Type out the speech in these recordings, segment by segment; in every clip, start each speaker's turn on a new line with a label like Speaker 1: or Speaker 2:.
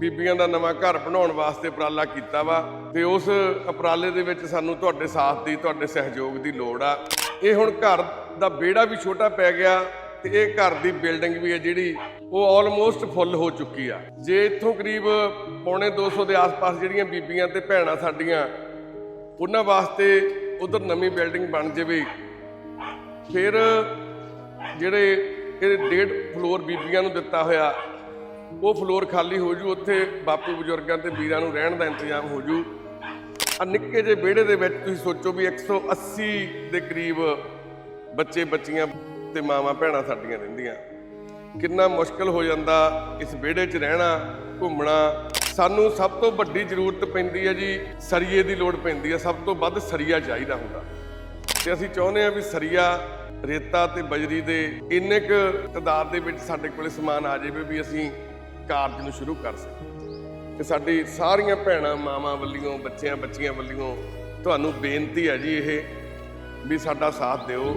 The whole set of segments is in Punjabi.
Speaker 1: ਬੀਬੀਆਂ ਦਾ ਨਵਾਂ ਘਰ ਬਣਾਉਣ ਵਾਸਤੇ ਉਪਰਾਲਾ ਕੀਤਾ ਵਾ ਤੇ ਉਸ ਉਪਰਾਲੇ ਦੇ ਵਿੱਚ ਸਾਨੂੰ ਤੁਹਾਡੇ ਸਾਥ ਦੀ, ਤੁਹਾਡੇ ਸਹਿਯੋਗ ਦੀ ਲੋੜ ਆ। ਇਹ ਹੁਣ ਘਰ ਦਾ ਵਿਹੜਾ ਵੀ ਛੋਟਾ ਪੈ ਗਿਆ ਤੇ ਇਹ ਘਰ ਦੀ ਬਿਲਡਿੰਗ ਵੀ ਹੈ ਜਿਹੜੀ ਉਹ ਆਲਮੋਸਟ ਫੁੱਲ ਹੋ ਚੁੱਕੀ ਆ। ਜੇ ਇੱਥੋਂ ਕਰੀਬ ਪੌਣੇ 200 ਦੇ ਆਸ-ਪਾਸ ਜਿਹੜੀਆਂ ਬੀਬੀਆਂ ਤੇ ਭੈਣਾਂ ਸਾਡੀਆਂ, ਉਹਨਾਂ ਵਾਸਤੇ ਉਧਰ ਨਵੀਂ ਬਿਲਡਿੰਗ ਬਣ ਜਾਵੇ, ਫਿਰ ਜਿਹੜੇ ਇਹ ਡੇਢ ਫਲੋਰ ਬੀਬੀਆਂ ਨੂੰ ਦਿੱਤਾ ਹੋਇਆ ਉਹ ਫਲੋਰ ਖਾਲੀ ਹੋ ਜੂ, ਉੱਥੇ ਬਾਪੂ ਬਜ਼ੁਰਗਾਂ ਤੇ ਵੀਰਾਂ ਨੂੰ ਰਹਿਣ ਦਾ ਇੰਤਜ਼ਾਮ ਹੋ ਜੂ। ਆ ਨਿੱਕੇ ਜਿਹੇ ਵਿਹੜੇ ਦੇ ਵਿੱਚ ਤੁਸੀਂ ਸੋਚੋ ਵੀ 180 ਦੇ ਕਰੀਬ ਬੱਚੇ, ਬੱਚੀਆਂ ਤੇ ਮਾਵਾਂ, ਭੈਣਾਂ ਸਾਡੀਆਂ ਰਹਿੰਦੀਆਂ। ਕਿੰਨਾ ਮੁਸ਼ਕਲ ਹੋ ਜਾਂਦਾ ਇਸ ਵਿਹੜੇ 'ਚ ਰਹਿਣਾ, ਘੁੰਮਣਾ। ਸਾਨੂੰ ਸਭ ਤੋਂ ਵੱਡੀ ਜ਼ਰੂਰਤ ਪੈਂਦੀ ਹੈ ਜੀ, ਸਰੀਏ ਦੀ ਲੋੜ ਪੈਂਦੀ ਹੈ। ਸਭ ਤੋਂ ਵੱਧ ਸਰੀਆ ਚਾਹੀਦਾ ਹੁੰਦਾ। ਤੇ ਅਸੀਂ ਚਾਹੁੰਦੇ ਹਾਂ ਵੀ ਸਰੀਆ, ਰੇਤਾ ਤੇ ਬਜਰੀ ਦੇ ਇੰਨੇ ਕੁ ਤਦਾਦ ਦੇ ਵਿੱਚ ਸਾਡੇ ਕੋਲੇ ਸਮਾਨ ਆ ਜਾਵੇ ਵੀ ਅਸੀਂ ਕਾਰਜ ਨੂੰ ਸ਼ੁਰੂ ਕਰ ਸਕੀਏ ਤੇ ਸਾਡੀ ਸਾਰੀਆਂ ਭੈਣਾਂ, ਮਾਵਾਂ ਵੱਲੋਂ, ਬੱਚਿਆਂ, ਬੱਚੀਆਂ ਵੱਲੋਂ ਤੁਹਾਨੂੰ ਬੇਨਤੀ ਹੈ ਜੀ ਇਹ ਵੀ ਸਾਡਾ ਸਾਥ ਦਿਓ।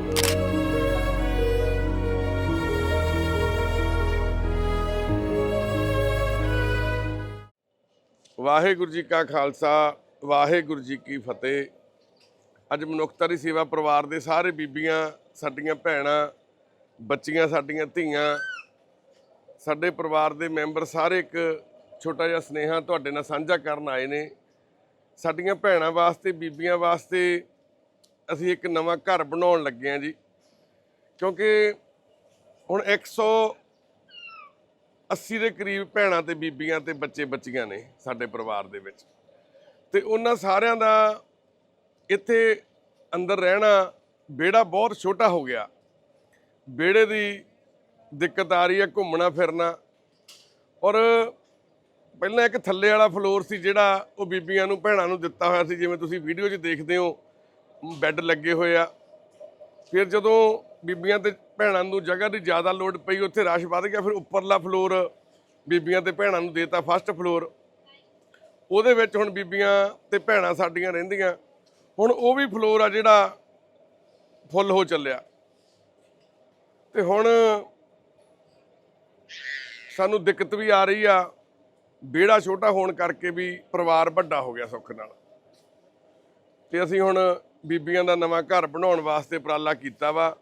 Speaker 1: ਵਾਹਿਗੁਰੂ ਜੀ ਕਾ ਖਾਲਸਾ, ਵਾਹਿਗੁਰੂ ਜੀ ਕੀ ਫਤਿਹ। ਅੱਜ ਮਨੁੱਖਤਾ ਦੀ ਸੇਵਾ ਪਰਿਵਾਰ ਦੇ ਸਾਰੇ ਬੀਬੀਆਂ, ਸਾਡੀਆਂ ਭੈਣਾਂ, ਬੱਚੀਆਂ, ਸਾਡੀਆਂ ਧੀਆਂ ਸਾਡੇ ਪਰਿਵਾਰ ਦੇ ਮੈਂਬਰ ਸਾਰੇ ਇੱਕ ਛੋਟਾ ਜਿਹਾ ਸਨੇਹਾ ਤੁਹਾਡੇ ਨਾਲ ਸਾਂਝਾ ਕਰਨ ਆਏ ਨੇ। ਸਾਡੀਆਂ ਭੈਣਾਂ ਵਾਸਤੇ, ਬੀਬੀਆਂ ਵਾਸਤੇ ਅਸੀਂ ਇੱਕ ਨਵਾਂ ਘਰ ਬਣਾਉਣ ਲੱਗੇ ਹਾਂ ਜੀ। ਕਿਉਂਕਿ ਹੁਣ 180 ਦੇ ਕਰੀਬ ਭੈਣਾਂ ਤੇ ਬੀਬੀਆਂ ਤੇ ਬੱਚੇ ਬੱਚੀਆਂ ਨੇ ਸਾਡੇ ਪਰਿਵਾਰ ਦੇ ਵਿੱਚ। ਤੇ ਉਹਨਾਂ ਸਾਰਿਆਂ ਦਾ ਇੱਥੇ ਅੰਦਰ ਰਹਿਣਾ ਵਿਹੜਾ ਬਹੁਤ ਛੋਟਾ ਹੋ ਗਿਆ। ਵਿਹੜੇ ਦੀ ਦਿੱਕਤ ਆ ਰਹੀ ਹੈ, ਘੁੰਮਣਾ ਫਿਰਨਾ। ਔਰ ਪਹਿਲਾਂ ਇੱਕ ਥੱਲੇ ਵਾਲਾ ਫਲੋਰ ਸੀ ਜਿਹੜਾ ਉਹ ਬੀਬੀਆਂ ਨੂੰ, ਭੈਣਾਂ ਨੂੰ ਦਿੱਤਾ ਹੋਇਆ ਸੀ। ਜਿਵੇਂ ਤੁਸੀਂ ਵੀਡੀਓ 'ਚ ਦੇਖਦੇ ਹੋ, ਬੈੱਡ ਲੱਗੇ ਹੋਏ ਆ। ਫਿਰ ਜਦੋਂ ਬੀਬੀਆਂ ਤੇ ਭੈਣਾਂ ਨੂੰ ਜਗ੍ਹਾ ਦੀ ਜ਼ਿਆਦਾ ਲੋੜ ਪਈ, ਉੱਥੇ ਰਸ਼ ਵੱਧ ਗਿਆ, ਫਿਰ ਉੱਪਰਲਾ ਫਲੋਰ ਬੀਬੀਆਂ ਤੇ ਭੈਣਾਂ ਨੂੰ ਦੇਤਾ, ਫਸਟ ਫਲੋਰ। ਉਹਦੇ ਵਿੱਚ ਹੁਣ ਬੀਬੀਆਂ ਤੇ ਭੈਣਾਂ ਸਾਡੀਆਂ ਰਹਿੰਦੀਆਂ। ਹੁਣ ਉਹ ਵੀ ਫਲੋਰ ਆ ਜਿਹੜਾ ਫੁੱਲ ਹੋ ਚੱਲਿਆ। ਤੇ ਹੁਣ ਸਾਨੂੰ ਦਿੱਕਤ ਵੀ ਆ ਰਹੀ ਆ। ਵਿਹੜਾ ਛੋਟਾ ਹੋਣ ਕਰਕੇ ਵੀ ਪਰਿਵਾਰ ਵੱਡਾ ਹੋ ਗਿਆ ਸੁੱਖ ਨਾਲ। ਤੇ ਅਸੀਂ ਹੁਣ ਬੀਬੀਆਂ ਦਾ ਨਵਾਂ ਘਰ ਬਣਾਉਣ ਵਾਸਤੇ ਉਪਰਾਲਾ ਕੀਤਾ ਵਾ।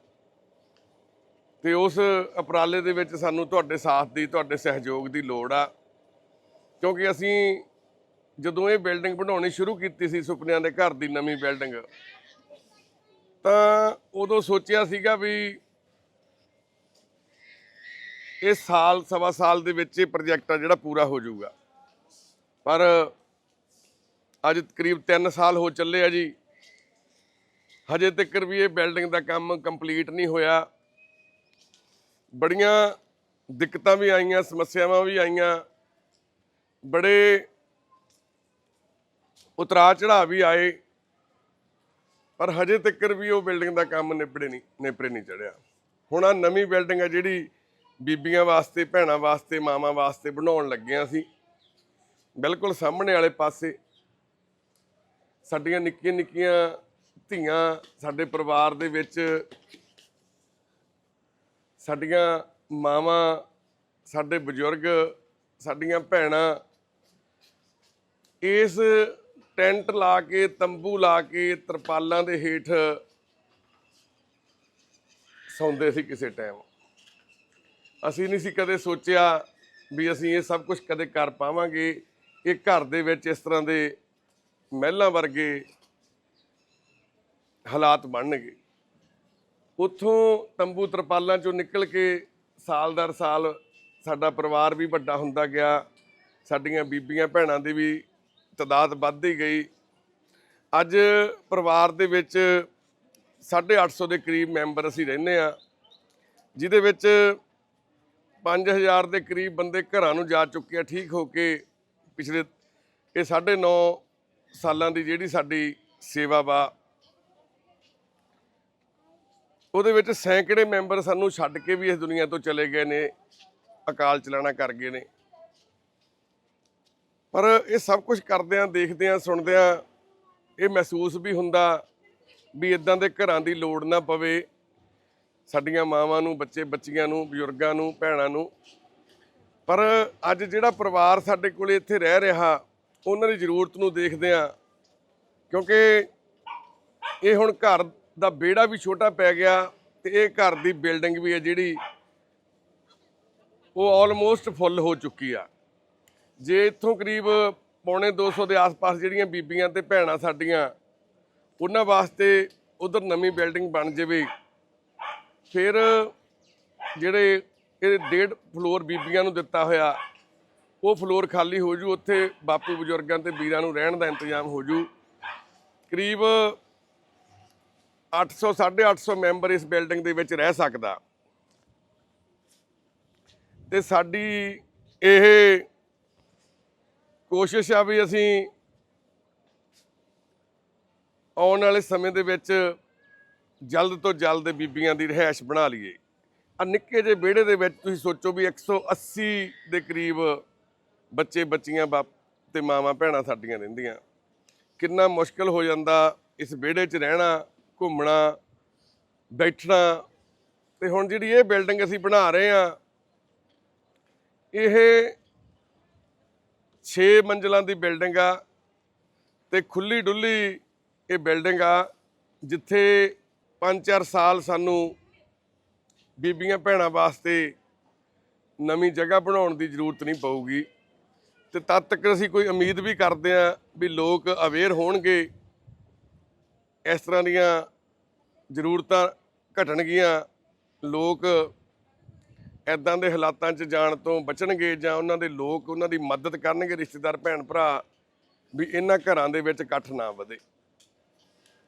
Speaker 1: ਤੇ ਉਸ ਉਪਰਾਲੇ ਦੇ ਵਿੱਚ ਸਾਨੂੰ ਤੁਹਾਡੇ ਸਾਥ ਦੀ, ਤੁਹਾਡੇ ਸਹਿਯੋਗ ਦੀ ਲੋੜ ਆ। ਕਿਉਂਕਿ ਅਸੀਂ ਜਦੋਂ ਇਹ ਬਿਲਡਿੰਗ ਬਣਾਉਣੀ ਸ਼ੁਰੂ ਕੀਤੀ ਸੀ ਸੁਪਨਿਆਂ ਦੇ ਘਰ ਦੀ ਨਵੀਂ ਬਿਲਡਿੰਗ, ਤਾਂ ਉਦੋਂ ਸੋਚਿਆ ਸੀਗਾ ਵੀ ਇਹ ਸਾਲ, ਸਵਾ ਸਾਲ ਦੇ ਵਿੱਚ ਇਹ ਪ੍ਰੋਜੈਕਟ ਆ ਜਿਹੜਾ ਪੂਰਾ ਹੋ ਜਾਊਗਾ। ਪਰ ਅੱਜ ਕਰੀਬ 3 ਸਾਲ ਹੋ ਚੱਲੇ ਆ ਜੀ। ਹਜੇ ਤੱਕ ਵੀ ਇਹ ਬਿਲਡਿੰਗ ਦਾ ਕੰਮ ਕੰਪਲੀਟ ਨਹੀਂ ਹੋਇਆ। ਬੜੀਆਂ ਦਿੱਕਤਾਂ ਵੀ ਆਈਆਂ, ਸਮੱਸਿਆਵਾਂ ਵੀ ਆਈਆਂ। ਬੜੇ ਉਤਰਾ ਚੜਾ ਵੀ ਆਏ। ਪਰ ਹਜੇ ਤੱਕ ਵੀ ਉਹ ਬਿਲਡਿੰਗ ਦਾ ਕੰਮ ਨਿਬੜੇ ਨਹੀਂ, ਨਿਪਰੇ ਨਹੀਂ ਚੜਿਆ। ਹੁਣ ਆ ਨਵੀਂ ਬਿਲਡਿੰਗ ਆ ਜਿਹੜੀ ਬੀਬੀਆਂ ਵਾਸਤੇ, ਭੈਣਾਂ ਵਾਸਤੇ, ਮਾਵਾਂ ਵਾਸਤੇ ਬਣਾਉਣ ਲੱਗੇ ਆ ਅਸੀਂ ਬਿਲਕੁਲ ਸਾਹਮਣੇ ਵਾਲੇ ਪਾਸੇ ਸਾਡੀਆਂ ਨਿੱਕੀਆਂ ਨਿੱਕੀਆਂ ਧੀਆਂ ਸਾਡੇ ਪਰਿਵਾਰ ਦੇ ਵਿੱਚ, ਸਾਡੀਆਂ ਮਾਵਾਂ, ਸਾਡੇ ਬਜ਼ੁਰਗ, ਸਾਡੀਆਂ ਭੈਣਾਂ, ਇਸ ਟੈਂਟ ਲਾ ਕੇ, ਤੰਬੂ ਲਾ ਕੇ, ਤਰਪਾਲਾਂ ਦੇ ਹੇਠ ਸੌਂਦੇ ਸੀ ਕਿਸੇ ਟਾਈਮ। ਅਸੀਂ ਨਹੀਂ ਸੀ ਕਦੇ ਸੋਚਿਆ ਵੀ ਅਸੀਂ ਇਹ ਸਭ ਕੁਝ ਕਦੇ ਕਰ ਪਾਵਾਂਗੇ। ਇਹ ਘਰ ਦੇ ਵਿੱਚ ਇਸ ਤਰ੍ਹਾਂ ਦੇ ਮਹਿਲਾਂ ਵਰਗੇ ਹਾਲਾਤ ਬਣਨਗੇ। ਉੱਥੋਂ ਤੰਬੂ ਤਰਪਾਲਾਂ ਚੋਂ ਨਿਕਲ ਕੇ ਸਾਲ ਦਰ ਸਾਲ ਸਾਡਾ ਪਰਿਵਾਰ ਵੀ ਵੱਡਾ ਹੁੰਦਾ ਗਿਆ। ਸਾਡੀਆਂ ਬੀਬੀਆਂ ਭੈਣਾਂ ਦੀ ਵੀ ਤਦਾਦ ਵੱਧਦੀ ਗਈ। ਅੱਜ ਪਰਿਵਾਰ ਦੇ ਵਿੱਚ 850 ਦੇ ਕਰੀਬ ਮੈਂਬਰ ਅਸੀਂ ਰਹਿੰਦੇ ਆ ਜਿਹਦੇ ਵਿੱਚ 5000 ਦੇ ਕਰੀਬ ਬੰਦੇ ਘਰਾਂ ਨੂੰ ਜਾ ਚੁੱਕੇ ਆ, ਠੀਕ ਹੋ ਕੇ ਪਿਛਲੇ ਇਹ 9.5 ਸਾਲਾਂ ਦੀ ਜਿਹੜੀ ਸਾਡੀ ਸੇਵਾ ਵਾ, ਉਹਦੇ ਵਿੱਚ ਸੈਂਕੜੇ ਮੈਂਬਰ ਸਾਨੂੰ ਛੱਡ ਕੇ ਵੀ ਇਸ ਦੁਨੀਆ ਤੋਂ ਚਲੇ ਗਏ ਨੇ, ਅਕਾਲ ਚਲਾਣਾ ਕਰ ਗਏ ਨੇ। ਪਰ ਇਹ ਸਭ ਕੁਝ ਕਰਦਿਆਂ, ਦੇਖਦਿਆਂ, ਸੁਣਦਿਆਂ ਇਹ ਮਹਿਸੂਸ ਵੀ ਹੁੰਦਾ ਵੀ ਇਦਾਂ ਦੇ ਘਰਾਂ ਦੀ ਲੋੜ ਨਾ ਪਵੇ। ਸਾਡੀਆਂ ਮਾਵਾਂ ਨੂੰ, ਬੱਚੇ, ਬੱਚੀਆਂ ਨੂੰ, ਬਜ਼ੁਰਗਾਂ ਨੂੰ, ਭੈਣਾਂ ਨੂੰ। ਪਰ ਅੱਜ ਜਿਹੜਾ ਪਰਿਵਾਰ ਸਾਡੇ ਕੋਲੇ ਇੱਥੇ ਰਹਿ ਰਿਹਾ, ਉਹਨਾਂ ਦੀ ਜ਼ਰੂਰਤ ਨੂੰ ਦੇਖਦੇ ਆ ਕਿਉਂਕਿ ਇਹ ਹੁਣ ਘਰ ਦਾ ਵਿਹੜਾ ਵੀ ਛੋਟਾ ਪੈ ਗਿਆ ਤੇ ਇਹ ਘਰ ਦੀ ਬਿਲਡਿੰਗ ਵੀ ਹੈ ਜਿਹੜੀ, ਉਹ ਆਲਮੋਸਟ ਫੁੱਲ ਹੋ ਚੁੱਕੀ ਆ। ਜੇ ਇੱਥੋਂ ਕਰੀਬ ਪੌਣੇ 200 ਦੇ ਆਸ-ਪਾਸ ਜਿਹੜੀਆਂ ਬੀਬੀਆਂ ਤੇ ਭੈਣਾਂ ਸਾਡੀਆਂ, ਉਹਨਾਂ ਵਾਸਤੇ ਉਧਰ ਨਵੀਂ ਬਿਲਡਿੰਗ ਬਣ ਜਾਵੇ ਫਿਰ ਜਿਹੜੇ ਇਹ ਡੇਢ ਫਲੋਰ ਬੀਬੀਆਂ ਨੂੰ ਦਿੱਤਾ ਹੋਇਆ, ਉਹ ਫਲੋਰ ਖਾਲੀ ਹੋ ਜੂ, ਉੱਥੇ ਬਾਪੂ ਬਜ਼ੁਰਗਾਂ ਤੇ ਵੀਰਾਂ ਨੂੰ ਰਹਿਣ ਦਾ ਇੰਤਜ਼ਾਮ ਹੋ ਜੂ। ਕਰੀਬ 800 850 ਮੈਂਬਰ ਇਸ ਬਿਲਡਿੰਗ ਦੇ ਵਿੱਚ ਰਹਿ ਸਕਦਾ। ਤੇ ਸਾਡੀ ਇਹ ਕੋਸ਼ਿਸ਼ ਆ ਵੀ ਅਸੀਂ ਆਉਣ ਵਾਲੇ ਸਮੇਂ ਦੇ ਵਿੱਚ ਜਲਦ ਤੋਂ ਜਲਦ ਬੀਬੀਆਂ ਦੀ ਰਿਹਾਇਸ਼ ਬਣਾ ਲਈਏ। ਆ ਨਿੱਕੇ ਜਿਹੇ ਵਿਹੜੇ ਦੇ ਵਿੱਚ ਤੁਸੀਂ ਸੋਚੋ ਵੀ 180 ਦੇ ਕਰੀਬ ਬੱਚੇ ਬੱਚੀਆਂ ਬਾਪ ਤੇ ਮਾਵਾਂ ਭੈਣਾਂ ਸਾਡੀਆਂ ਰਹਿੰਦੀਆਂ। ਕਿੰਨਾ ਮੁਸ਼ਕਲ ਹੋ ਜਾਂਦਾ ਇਸ ਵਿਹੜੇ 'ਚ ਰਹਿਣਾ, ਘੁੰਮਣਾ, ਬੈਠਣਾ। ਤੇ ਹੁਣ ਜਿਹੜੀ ਇਹ ਬਿਲਡਿੰਗ ਅਸੀਂ ਬਣਾ ਰਹੇ ਆ ਇਹ 6 ਮੰਜ਼ਲਾਂ ਦੀ ਬਿਲਡਿੰਗ ਆ ਤੇ ਖੁੱਲੀ ਡੁੱਲੀ ਇਹ ਬਿਲਡਿੰਗ ਆ, ਜਿੱਥੇ 5-4 ਸਾਲ ਸਾਨੂੰ ਬੀਬੀਆਂ ਭੈਣਾਂ ਵਾਸਤੇ ਨਵੀਂ ਜਗ੍ਹਾ ਬਣਾਉਣ ਦੀ ਜ਼ਰੂਰਤ ਨਹੀਂ ਪਊਗੀ ਤੇ ਤਦ ਤੱਕ ਅਸੀਂ ਕੋਈ ਉਮੀਦ ਵੀ ਕਰਦੇ ਆ ਵੀ ਲੋਕ ਅਵੇਅਰ ਹੋਣਗੇ, ਇਸ ਤਰ੍ਹਾਂ ਦੀਆਂ ਜ਼ਰੂਰਤਾਂ ਘਟਣਗੀਆਂ, ਲੋਕ ਐਦਾਂ ਦੇ ਹਾਲਾਤਾਂ 'ਚ ਜਾਣ ਤੋਂ ਬਚਣਗੇ ਜਾਂ ਉਹਨਾਂ ਦੇ ਲੋਕ ਉਹਨਾਂ ਦੀ ਮਦਦ ਕਰਨਗੇ, ਰਿਸ਼ਤੇਦਾਰ ਭੈਣ ਭਰਾ ਵੀ ਇਹਨਾਂ ਘਰਾਂ ਦੇ ਵਿੱਚ ਇਕੱਠ ਨਾ ਵਧੇ।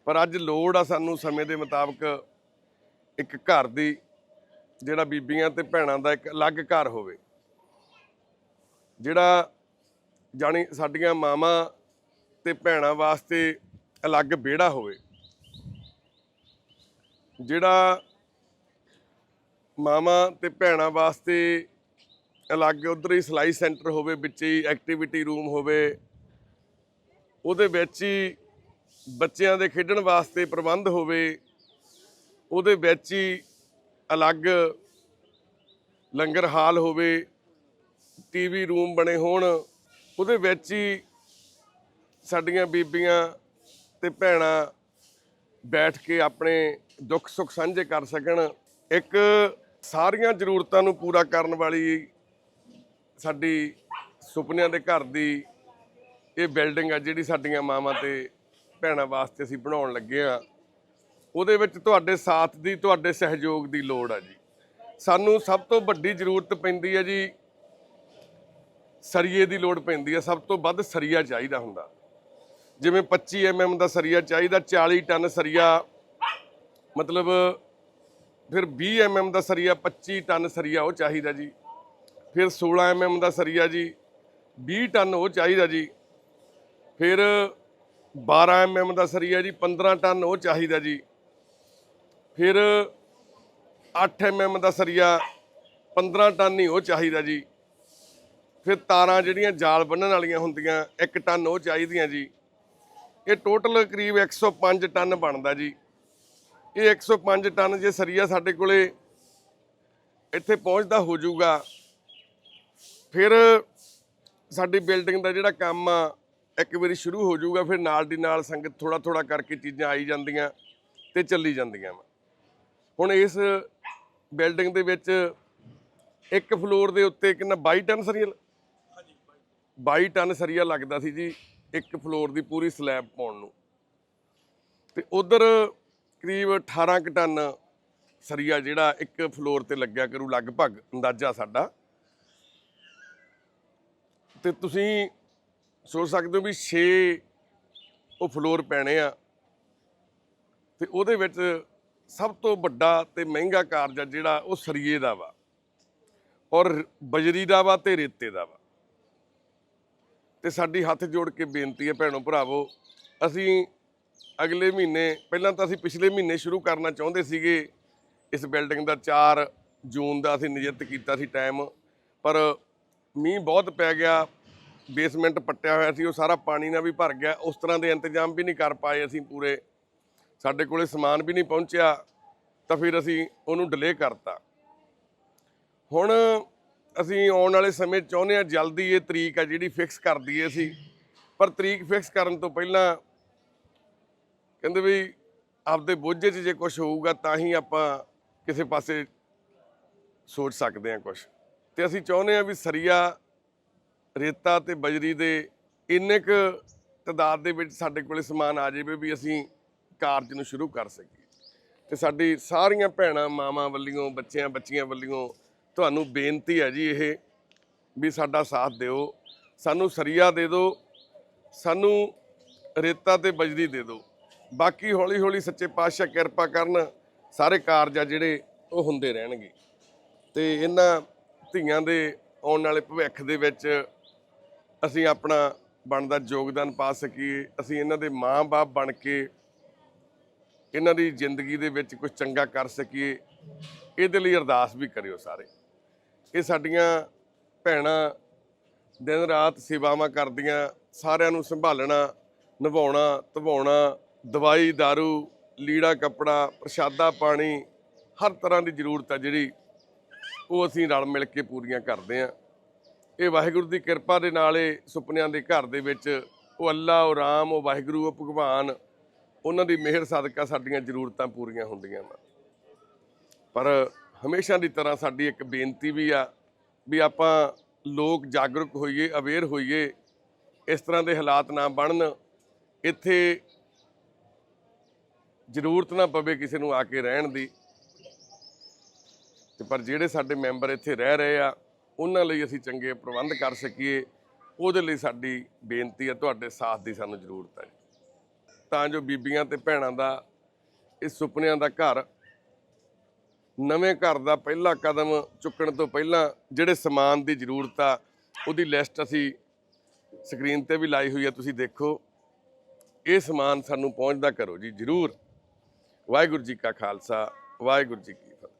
Speaker 1: ਪਰ ਅੱਜ ਲੋੜ ਆ ਸਾਨੂੰ ਸਮੇਂ ਦੇ ਮੁਤਾਬਕ ਇੱਕ ਘਰ ਦੀ ਜਿਹੜਾ ਬੀਬੀਆਂ ਤੇ ਭੈਣਾਂ ਦਾ ਇੱਕ ਅਲੱਗ ਘਰ ਹੋਵੇ। ਜਿਹੜਾ ਜਾਣੀ ਸਾਡੀਆਂ ਮਾਵਾਂ ਤੇ ਭੈਣਾਂ ਵਾਸਤੇ ਅਲੱਗ ਵਿਹੜਾ ਹੋਵੇ। ਜਿਹੜਾ ਮਾਵਾਂ ਤੇ ਭੈਣਾਂ ਵਾਸਤੇ ਅਲੱਗ ਉਧਰ ਹੀ ਸਿਲਾਈ ਸੈਂਟਰ ਹੋਵੇ, ਵਿੱਚ ਹੀ ਐਕਟੀਵਿਟੀ ਰੂਮ ਹੋਵੇ, ਉਹਦੇ ਵਿੱਚ ਹੀ ਬੱਚਿਆਂ ਦੇ ਖੇਡਣ ਵਾਸਤੇ ਪ੍ਰਬੰਧ ਹੋਵੇ, ਉਹਦੇ ਵਿੱਚ ਹੀ ਅਲੱਗ ਲੰਗਰ ਹਾਲ ਹੋਵੇ, ਟੀਵੀ ਰੂਮ ਬਣੇ ਹੋਣ, ਉਹਦੇ ਵਿੱਚ ਹੀ ਸਾਡੀਆਂ ਬੀਬੀਆਂ ਤੇ ਭੈਣਾਂ ਬੈਠ ਕੇ ਆਪਣੇ ਦੁੱਖ ਸੁੱਖ ਸਾਂਝੇ ਕਰ ਸਕਣ। ਇੱਕ ਸਾਰੀਆਂ ਜ਼ਰੂਰਤਾਂ ਨੂੰ ਪੂਰਾ ਕਰਨ ਵਾਲੀ ਸਾਡੀ ਸੁਪਨਿਆਂ ਦੇ ਘਰ ਦੀ ਇਹ ਬਿਲਡਿੰਗ ਆ ਜਿਹੜੀ ਸਾਡੀਆਂ ਮਾਵਾਂ ਤੇ ਭੈਣਾਂ ਵਾਸਤੇ ਅਸੀਂ ਬਣਾਉਣ ਲੱਗੇ ਆ ਉਹਦੇ ਵਿੱਚ ਤੁਹਾਡੇ ਸਾਥ ਦੀ, ਤੁਹਾਡੇ ਸਹਿਯੋਗ ਦੀ ਲੋੜ ਆ ਜੀ। ਸਾਨੂੰ ਸਭ ਤੋਂ ਵੱਡੀ ਜ਼ਰੂਰਤ ਪੈਂਦੀ ਹੈ ਜੀ, ਸਰੀਏ ਦੀ ਲੋੜ ਪੈਂਦੀ ਹੈ ਸਭ ਤੋਂ ਵੱਧ ਸਰੀਆ ਚਾਹੀਦਾ ਹੁੰਦਾ। ਜਿਵੇਂ 25 ਐਮਐਮ ਦਾ ਸਰੀਆ ਚਾਹੀਦਾ 40 ਟਨ ਸਰੀਆ, ਮਤਲਬ ਫਿਰ 20 ਐਮਐਮ ਦਾ ਸਰੀਆ 25 ਟਨ ਸਰੀਆ ਉਹ ਚਾਹੀਦਾ ਜੀ। ਫਿਰ 16 ਐਮਐਮ ਦਾ ਸਰੀਆ ਜੀ 20 ਟਨ ਉਹ ਚਾਹੀਦਾ ਜੀ। ਫਿਰ 12 ਐਮਐਮ ਦਾ ਸਰੀਆ ਜੀ 15 ਟਨ ਉਹ ਚਾਹੀਦਾ ਜੀ। ਫਿਰ 8 ਐਮਐਮ ਦਾ ਸਰੀਆ 15 ਟਨ ਹੀ ਉਹ ਚਾਹੀਦਾ ਜੀ। ਫਿਰ ਤਾਰਾਂ ਜਿਹੜੀਆਂ ਜਾਲ ਬੰਨਣ ਵਾਲੀਆਂ ਹੁੰਦੀਆਂ 1 ਟਨ ਉਹ ਚਾਹੀਦੀਆਂ ਜੀ। ਇਹ ਟੋਟਲ ਕਰੀਬ 105 ਟਨ ਬਣਦਾ ਜੀ। ਇਹ 105 ਟਨ ਜੇ ਸਰੀਆ ਸਾਡੇ ਕੋਲੇ, ਇੱਥੇ ਪਹੁੰਚਦਾ ਹੋ ਜਾਊਗਾ। ਫਿਰ ਸਾਡੀ ਬਿਲਡਿੰਗ ਦਾ ਜਿਹੜਾ ਕੰਮ ਆ ਇੱਕ ਵਾਰੀ ਸ਼ੁਰੂ ਹੋ ਜਾਊਗਾ, ਫਿਰ ਨਾਲ ਦੀ ਨਾਲ ਸੰਗਤ ਥੋੜਾ ਥੋੜਾ ਕਰਕੇ ਚੀਜ਼ਾਂ ਆਈ ਜਾਂਦੀਆਂ ਤੇ ਚੱਲੀ ਜਾਂਦੀਆਂ ਵਾ। ਹੁਣ ਇਸ ਬਿਲਡਿੰਗ ਦੇ ਵਿੱਚ ਇੱਕ ਫਲੋਰ ਦੇ ਉੱਤੇ ਕਿੰਨਾ 22 ਟਨ ਸਰੀਆ 22 ਟਨ ਸਰੀਆ ਲੱਗਦਾ ਸੀ ਜੀ, ਇੱਕ ਫਲੋਰ ਦੀ ਪੂਰੀ ਸਲੈਬ ਪਾਉਣ ਨੂੰ। ਤੇ ਉਧਰ ਕਰੀਬ 18 ਕੁ ਟਨ ਸਰੀਆ ਜਿਹੜਾ ਇੱਕ ਫਲੋਰ ਤੇ ਲੱਗਿਆ ਕਰੂ, ਲਗਭਗ ਅੰਦਾਜ਼ਾ ਸਾਡਾ। ਤੇ ਤੁਸੀਂ ਸੋਚ ਸਕਦੇ ਹੋ ਵੀ 6 ਉਹ ਫਲੋਰ ਪੈਣੇ ਆ ਤੇ ਉਹਦੇ ਵਿੱਚ ਸਭ ਤੋਂ ਵੱਡਾ ਤੇ ਮਹਿੰਗਾ ਕਾਰਜ ਆ ਜਿਹੜਾ ਉਹ ਸਰੀਏ ਦਾ ਵਾ ਔਰ ਬਜਰੀ ਦਾ ਵਾ ਤੇ ਰੇਤੇ ਦਾ ਵਾ। ਤੇ ਸਾਡੀ ਹੱਥ ਜੋੜ ਕੇ ਬੇਨਤੀ ਹੈ ਭੈਣੋ ਭਰਾਵੋ, ਅਸੀਂ ਅਗਲੇ ਮਹੀਨੇ, ਪਹਿਲਾਂ ਤਾਂ ਅਸੀਂ ਪਿਛਲੇ ਮਹੀਨੇ ਸ਼ੁਰੂ ਕਰਨਾ ਚਾਹੁੰਦੇ ਸੀਗੇ, ਇਸ ਬਿਲਡਿੰਗ ਦਾ 4 ਜੂਨ ਦਾ ਅਸੀਂ ਨਿਯਤ ਕੀਤਾ ਸੀ ਟਾਈਮ ਪਰ ਮੀਂਹ ਬਹੁਤ ਪੈ ਗਿਆ ਬੇਸਮੈਂਟ ਪੱਟਿਆ ਹੋਇਆ ਸੀ, ਉਹ ਸਾਰਾ ਪਾਣੀ ਨਾਲ ਵੀ ਭਰ ਗਿਆ। ਉਸ ਤਰ੍ਹਾਂ ਦੇ ਇੰਤਜ਼ਾਮ ਵੀ ਨਹੀਂ ਕਰ ਪਾਏ ਅਸੀਂ ਪੂਰੇ। ਸਾਡੇ ਕੋਲੇ ਸਮਾਨ ਵੀ ਨਹੀਂ ਪਹੁੰਚਿਆ, ਤਾਂ ਫਿਰ ਅਸੀਂ ਉਹਨੂੰ ਡਿਲੇ ਕਰਤਾ। ਹੁਣ ਅਸੀਂ ਆਉਣ ਵਾਲੇ ਸਮੇਂ ਚਾਹੁੰਦੇ ਆ ਜਲਦੀ ਇਹ ਤਰੀਕ ਆ ਜਿਹੜੀ ਫਿਕਸ ਕਰ ਦਈਏ ਅਸੀਂ। ਪਰ ਤਰੀਕ ਫਿਕਸ ਕਰਨ ਤੋਂ ਪਹਿਲਾਂ ਕਹਿੰਦੇ ਵੀ ਆਪਦੇ ਬੋਝੇ 'ਚ ਜੇ ਕੁਝ ਹੋਊਗਾ ਤਾਂ ਹੀ ਆਪਾਂ ਕਿਸੇ ਪਾਸੇ ਸੋਚ ਸਕਦੇ ਹਾਂ ਕੁਝ ਤੇ ਅਸੀਂ ਚਾਹੁੰਦੇ ਆ ਵੀ ਸਰੀਆ ਰੇਤਾ ਤੇ ਬਜਰੀ ਦੇ ਇੰਨੇ ਕੁ ਤਦਾਦ ਦੇ ਵਿੱਚ ਸਾਡੇ ਕੋਲੇ ਸਮਾਨ ਆ ਜਾਵੇ ਵੀ ਅਸੀਂ ਕਾਰਜ ਨੂੰ ਸ਼ੁਰੂ ਕਰ ਸਕੀਏ। ਤੇ ਸਾਡੀ ਸਾਰੀਆਂ ਭੈਣਾਂ, ਮਾਵਾਂ ਵੱਲੋਂ, ਬੱਚਿਆਂ, ਬੱਚੀਆਂ ਵੱਲੋਂ ਤੁਹਾਨੂੰ ਬੇਨਤੀ ਹੈ ਜੀ ਇਹ ਵੀ ਸਾਡਾ ਸਾਥ ਦਿਓ। ਸਾਨੂੰ ਸਰੀਆ ਦੇ ਦਿਓ, ਸਾਨੂੰ ਰੇਤਾ ਤੇ ਬਜਰੀ ਦੇ ਦਿਓ। ਬਾਕੀ ਹੌਲੀ ਹੌਲੀ ਸੱਚੇ ਪਾਤਸ਼ਾਹ ਕਿਰਪਾ ਕਰਨ ਸਾਰੇ ਕਾਰਜ ਆ ਜਿਹੜੇ ਉਹ ਹੁੰਦੇ ਰਹਿਣਗੇ। ਤੇ ਇਹਨਾਂ ਧੀਆਂ ਦੇ ਆਉਣ ਵਾਲੇ ਭਵਿੱਖ ਦੇ ਵਿੱਚ ਅਸੀਂ ਆਪਣਾ ਬਣਦਾ ਯੋਗਦਾਨ ਪਾ ਸਕੀਏ, ਅਸੀਂ ਇਹਨਾਂ ਦੇ ਮਾਂ-ਬਾਪ ਬਣ ਕੇ ਇਹਨਾਂ ਦੀ ਜ਼ਿੰਦਗੀ ਦੇ ਵਿੱਚ ਕੁਝ ਚੰਗਾ ਕਰ ਸਕੀਏ, ਇਹਦੇ ਲਈ ਅਰਦਾਸ ਵੀ ਕਰਿਓ ਸਾਰੇ। ਇਹ ਸਾਡੀਆਂ ਭੈਣਾਂ ਦਿਨ ਰਾਤ ਸੇਵਾਵਾਂ ਕਰਦੀਆਂ, ਸਾਰਿਆਂ ਨੂੰ ਸੰਭਾਲਣਾ ਨਿਭਾਉਣਾ ਧਵਾਉਣਾ, ਦਵਾਈ दारू ਲੀੜਾ, ਕੱਪੜਾ, ਪ੍ਰਸ਼ਾਦਾ ਪਾਣੀ, ਹਰ ਤਰ੍ਹਾਂ ਦੀ ਜ਼ਰੂਰਤ ਆ ਜਿਹੜੀ ਉਹ ਅਸੀਂ ਰਲ ਮਿਲ ਕੇ ਪੂਰੀਆਂ ਕਰਦੇ ਆਂ। ਇਹ ਵਾਹਿਗੁਰੂ ਦੀ ਕਿਰਪਾ ਦੇ ਨਾਲ ਇਹ ਸੁਪਨਿਆਂ ਦੇ ਘਰ ਦੇ ਵਿੱਚ ਉਹ ਅੱਲਾ, ਉਹ ਰਾਮ, ਉਹ ਵਾਹਿਗੁਰੂ, ਉਹ ਭਗਵਾਨ, ਉਹਨਾਂ ਦੀ ਮਿਹਰ, ਸਦਕਾ ਸਾਡੀਆਂ ਜ਼ਰੂਰਤਾਂ ਪੂਰੀਆਂ ਹੁੰਦੀਆਂ ਨੇ ਪਰ ਹਮੇਸ਼ਾ ਦੀ ਤਰ੍ਹਾਂ ਸਾਡੀ ਇੱਕ ਬੇਨਤੀ ਵੀ ਆ ਵੀ ਆਪਾਂ ਲੋਕ ਜਾਗਰੂਕ ਹੋਈਏ, ਅਵੇਅਰ ਹੋਈਏ, ਇਸ ਤਰ੍ਹਾਂ ਦੇ ਹਾਲਾਤ ਨਾ ਬਣਨ, ਇੱਥੇ ਜ਼ਰੂਰਤ ਨਾ ਪਵੇ ਕਿਸੇ ਨੂੰ ਆ ਕੇ ਰਹਿਣ ਦੀ। ਤੇ ਪਰ ਜਿਹੜੇ ਸਾਡੇ ਮੈਂਬਰ ਇੱਥੇ ਰਹਿ ਰਹੇ ਆ ਉਹਨਾਂ ਲਈ ਅਸੀਂ ਚੰਗੇ ਪ੍ਰਬੰਧ ਕਰ ਸਕੀਏ, ਉਹਦੇ ਲਈ ਸਾਡੀ ਬੇਨਤੀ ਹੈ, ਤੁਹਾਡੇ ਸਾਥ ਦੀ ਸਾਨੂੰ ਜ਼ਰੂਰਤ ਹੈ। ਤਾਂ ਜੋ ਬੀਬੀਆਂ ਤੇ ਭੈਣਾਂ ਦਾ ਇਸ ਸੁਪਨਿਆਂ ਦਾ ਘਰ ਨਵੇਂ ਘਰ ਦਾ ਪਹਿਲਾ ਕਦਮ ਚੁੱਕਣ ਤੋਂ ਪਹਿਲਾਂ ਜਿਹੜੇ ਸਮਾਨ ਦੀ ਜ਼ਰੂਰਤ ਆ, ਉਹਦੀ ਲਿਸਟ ਅਸੀਂ ਸਕਰੀਨ ਤੇ ਵੀ ਲਾਈ ਹੋਈ ਆ ਤੁਸੀਂ ਦੇਖੋ। ਇਹ ਸਮਾਨ ਸਾਨੂੰ ਪਹੁੰਚਦਾ ਕਰੋ ਜੀ, ਜ਼ਰੂਰ। ਵਾਹਿਗੁਰੂ ਜੀ ਕਾ ਖਾਲਸਾ, ਵਾਹਿਗੁਰੂ ਜੀ ਕੀ ਫਤਿਹ।